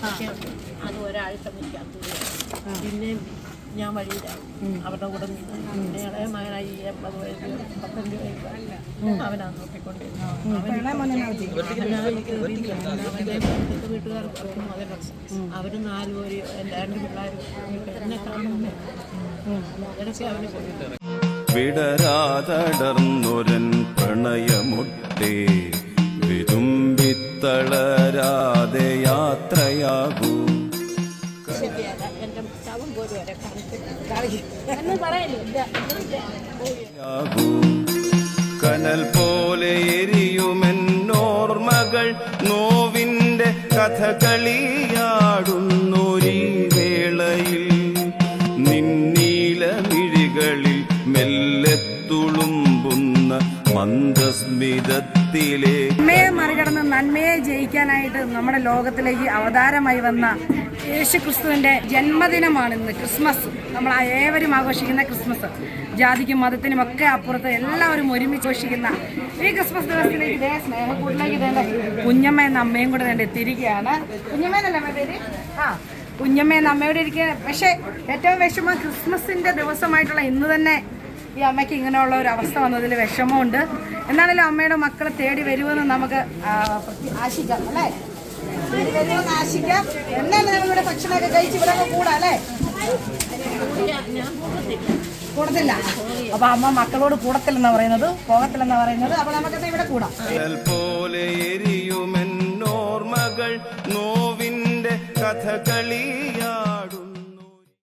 പക്ഷേ അത് ഒരാഴ്ച നിൽക്കാൻ പിന്നെ ഞാൻ വഴിയില്ല അവരുടെ കൂടെ നിന്ന് പിന്നെ ഇളയ മകനായി എൺപത് വയസ്സ് പത്തഞ്ച് വയസ്സ് അവനാ നോക്കിക്കൊണ്ടിരുന്നത് അവന്റെ വീട്ടുകാർ അവർക്ക് മകനുണ്ട് അവർ നാലു പേര് എല്ലാവരും രണ്ട് പിള്ളേർ എന്നെ കാണുന്നു ഇടയ്ക്ക് അവന് വിടരാതടർന്നൊരൻ പ്രണയമൊട്ടേ. വിതുമ്പിത്തളരാതെ യാകൂ കനൽ പോലെ എരിയുമെന്നോർമകൾ നോവിന്റെ കഥകളിയാടുന്നൊരീ വേളയിൽ നിന്നീലമിഴികളിൽ മിഴികളിൽ നന്മയെ മറികടന്ന് നന്മയെ ജയിക്കാനായിട്ട് നമ്മുടെ ലോകത്തിലേക്ക് അവതാരമായി വന്ന യേശു ക്രിസ്തുവിന്റെ ജന്മദിനമാണ് ഇന്ന് ക്രിസ്മസ്. നമ്മൾ ഏവരും ആഘോഷിക്കുന്ന ക്രിസ്മസ്. ജാതിക്കും മതത്തിനും ഒക്കെ അപ്പുറത്ത് എല്ലാവരും ഒരുമിച്ച് ആഘോഷിക്കുന്ന ഈ ക്രിസ്മസ് ദിവസത്തിലേക്ക് ഇതേ സ്നേഹക്കൂട്ടിലേക്ക് തന്നെ കുഞ്ഞമ്മ എന്ന അമ്മയും കൂടെ വേണ്ട എത്തിയിരിക്കുകയാണ്. കുഞ്ഞമ്മ ആ കുഞ്ഞമ്മ എന്ന അമ്മയോടെ ഇരിക്കുക പക്ഷേ ഏറ്റവും വിഷമം ക്രിസ്മസിന്റെ ദിവസമായിട്ടുള്ള ഇന്ന് തന്നെ ഈ അമ്മയ്ക്ക് ഇങ്ങനെയുള്ള ഒരു അവസ്ഥ വന്നതിൽ വിഷമമുണ്ട്. എന്നാണല്ലോ അമ്മയുടെ മക്കളെ തേടി വരുമെന്ന് നമുക്ക് ആശിക്കാം അല്ലേ? ആശിക്കാം. എന്നാണ് നമ്മളിവിടെ ഭക്ഷണമൊക്കെ കഴിച്ച് ഇവിടെ കൂടാ അല്ലേ? കൂടത്തില്ല. അപ്പൊ അമ്മ മക്കളോട് കൂടത്തില്ലെന്നാ പറയുന്നത്? പോകത്തില്ലെന്നാ പറയുന്നത്? അപ്പൊ നമുക്കത് ഇവിടെ കൂടാം. പോലെ എരിയുമെന്നോർമകൾ നോവിന്റെ കഥകളിയാ.